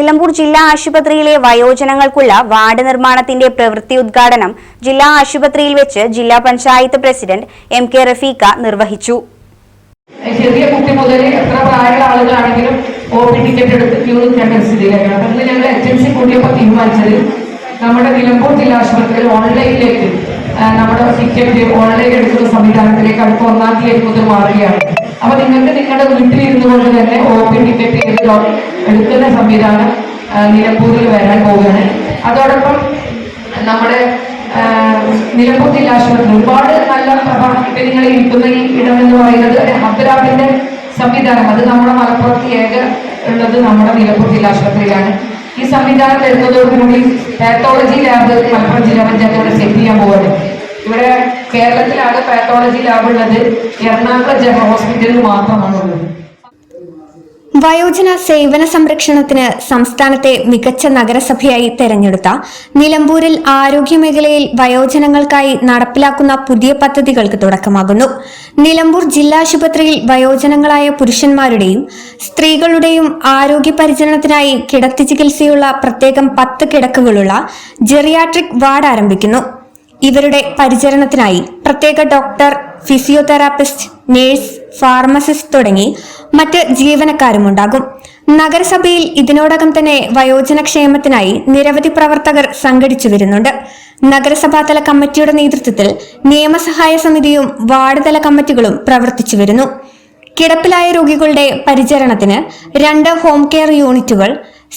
നിലമ്പൂർ ജില്ലാ ആശുപത്രിയിലെ വയോജനങ്ങൾക്കുള്ള വാർഡ് നിർമ്മാണത്തിന്റെ പ്രവൃത്തി ഉദ്ഘാടനം ജില്ലാ ആശുപത്രിയിൽ വെച്ച് ജില്ലാ panchayat president M K Rafeeqa നിർവഹിച്ചു. ചെറിയ കുട്ടി മുതൽ എത്ര പ്രായമുള്ള ആളുകളാണെങ്കിലും ഒ ടിക്കറ്റ് എടുത്ത് ക്യൂ നിൽക്കേണ്ട അപ്പൊ ഇന്ന് ഞങ്ങൾ ഏജൻസി കൂടിയപ്പോൾ തീരുമാനിച്ചത് നമ്മുടെ നിലമ്പൂർ ജില്ലാ ആശുപത്രിയിൽ ഓൺലൈനിലേക്ക് നമ്മുടെ ടിക്കറ്റ് ഓൺലൈൻ എടുക്കുന്ന സംവിധാനത്തിലേക്ക് അടുത്ത ഒന്നാം തീയതി മുതൽ മാറുകയാണ്. അപ്പൊ നിങ്ങൾക്ക് നിങ്ങളുടെ വീട്ടിലിരുന്നു കൊണ്ട് തന്നെ ഓപ്പൺ ടിക്കറ്റ് ടിക്കറ്റ് എടുക്കുന്ന സംവിധാനം നിലമ്പൂരിൽ വരാൻ പോവുകയാണ്. അതോടൊപ്പം നമ്മുടെ നിലമ്പൂർ ജില്ലാ ആശുപത്രി ഒരുപാട് നല്ല നിങ്ങൾ ഇരിക്കുന്ന ഈ ഇടം എന്ന് പറയുന്നത് ഒരു സംവിധാനം. അത് നമ്മുടെ മലപ്പുറത്ത് ഏക ഉള്ളത് നമ്മുടെ നിലമ്പൂർ ജില്ലാ ആശുപത്രിയിലാണ്. ഈ സംവിധാനം വരുന്നതോടുകൂടി പാത്തോളജി ലാബ് മലപ്പുറം ജില്ലാ പഞ്ചായത്തോടെ സെറ്റ് ചെയ്യാൻ പോവാണ്. ഇവിടെ കേരളത്തിലാണ് പാത്തോളജി ലാബ് ഉള്ളത് എറണാകുളം ജനറൽ ഹോസ്പിറ്റലിൽ മാത്രമാണുള്ളത്. വയോജന സേവന സംരക്ഷണത്തിന് സംസ്ഥാനത്തെ മികച്ച നഗരസഭയായി തെരഞ്ഞെടുത്ത നിലമ്പൂരിൽ ആരോഗ്യമേഖലയിൽ വയോജനങ്ങൾക്കായി നടപ്പിലാക്കുന്ന പുതിയ പദ്ധതികൾക്ക് തുടക്കമാകുന്നു. നിലമ്പൂർ ജില്ലാ ആശുപത്രിയിൽ വയോജനങ്ങളായ പുരുഷന്മാരുടെയും സ്ത്രീകളുടെയും ആരോഗ്യ പരിചരണത്തിനായി കിടത്തി ചികിത്സയുള്ള പ്രത്യേകം പത്ത് കിടക്കുകളുള്ള ജെറിയാട്രിക് വാർഡ് ആരംഭിക്കുന്നു. ഇവരുടെ പരിചരണത്തിനായി പ്രത്യേക ഡോക്ടർ ഫിസിയോതെറാപ്പിസ്റ്റ് നേഴ്സ് ഫാർമസിസ്റ്റ് തുടങ്ങി മറ്റ് ജീവനക്കാരുമുണ്ടാകും. നഗരസഭയിൽ ഇതിനോടകം തന്നെ വയോജനക്ഷേമത്തിനായി നിരവധി പ്രവർത്തകർ സംഘടിച്ചു വരുന്നുണ്ട്. നഗരസഭാതല കമ്മിറ്റിയുടെ നേതൃത്വത്തിൽ നിയമസഹായ സമിതിയും വാർഡ് തല കമ്മിറ്റികളും പ്രവർത്തിച്ചു വരുന്നു. കിടപ്പിലായ രോഗികളുടെ പരിചരണത്തിന് രണ്ട് ഹോം കെയർ യൂണിറ്റുകൾ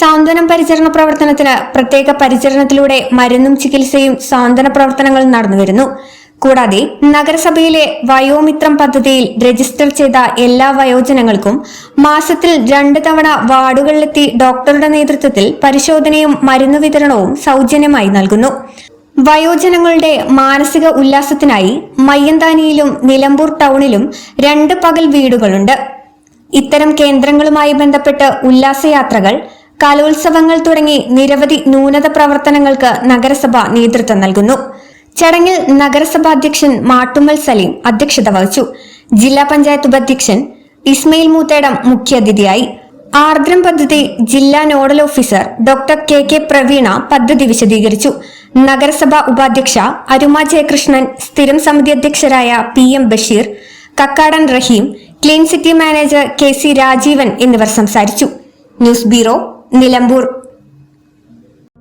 സാന്ത്വനം പരിചരണ പ്രവർത്തനത്തിന് പ്രത്യേക പരിചരണത്തിലൂടെ മരുന്നും ചികിത്സയും സാന്ത്വന പ്രവർത്തനങ്ങൾ നടന്നുവരുന്നു. കൂടാതെ നഗരസഭയിലെ വയോമിത്രം പദ്ധതിയിൽ രജിസ്റ്റർ ചെയ്ത എല്ലാ വയോജനങ്ങൾക്കും മാസത്തിൽ രണ്ട് തവണ വാർഡുകളിലെത്തി ഡോക്ടറുടെ നേതൃത്വത്തിൽ പരിശോധനയും മരുന്ന് വിതരണവും സൗജന്യമായി നൽകുന്നു. വയോജനങ്ങളുടെ മാനസിക ഉല്ലാസത്തിനായി മയ്യന്താനിയിലും നിലമ്പൂർ ടൗണിലും രണ്ട് പകൽ വീടുകളുണ്ട്. ഇത്തരം കേന്ദ്രങ്ങളുമായി ബന്ധപ്പെട്ട് ഉല്ലാസയാത്രകൾ കലോത്സവങ്ങൾ തുടങ്ങി നിരവധി ന്യൂനത പ്രവർത്തനങ്ങൾക്ക് നഗരസഭ നേതൃത്വം നൽകുന്നു. ചടങ്ങിൽ നഗരസഭാധ്യക്ഷൻ മാട്ടുമ്മൽ സലീം അധ്യക്ഷത വഹിച്ചു. ജില്ലാ പഞ്ചായത്ത് ഉപാധ്യക്ഷൻ ഇസ്മയിൽ മൂത്തേടം മുഖ്യാതിഥിയായി ആർദ്രം പദ്ധതി ജില്ലാ nodal officer doctor K K Praveena പദ്ധതി വിശദീകരിച്ചു. നഗരസഭാ ഉപാധ്യക്ഷ അരുമ ജയകൃഷ്ണൻ സ്ഥിരം സമിതി അധ്യക്ഷരായ P M Basheer Kakkadan Raheem clean city manager K C Rajeevan എന്നിവർ സംസാരിച്ചു. News bureau Nilambur.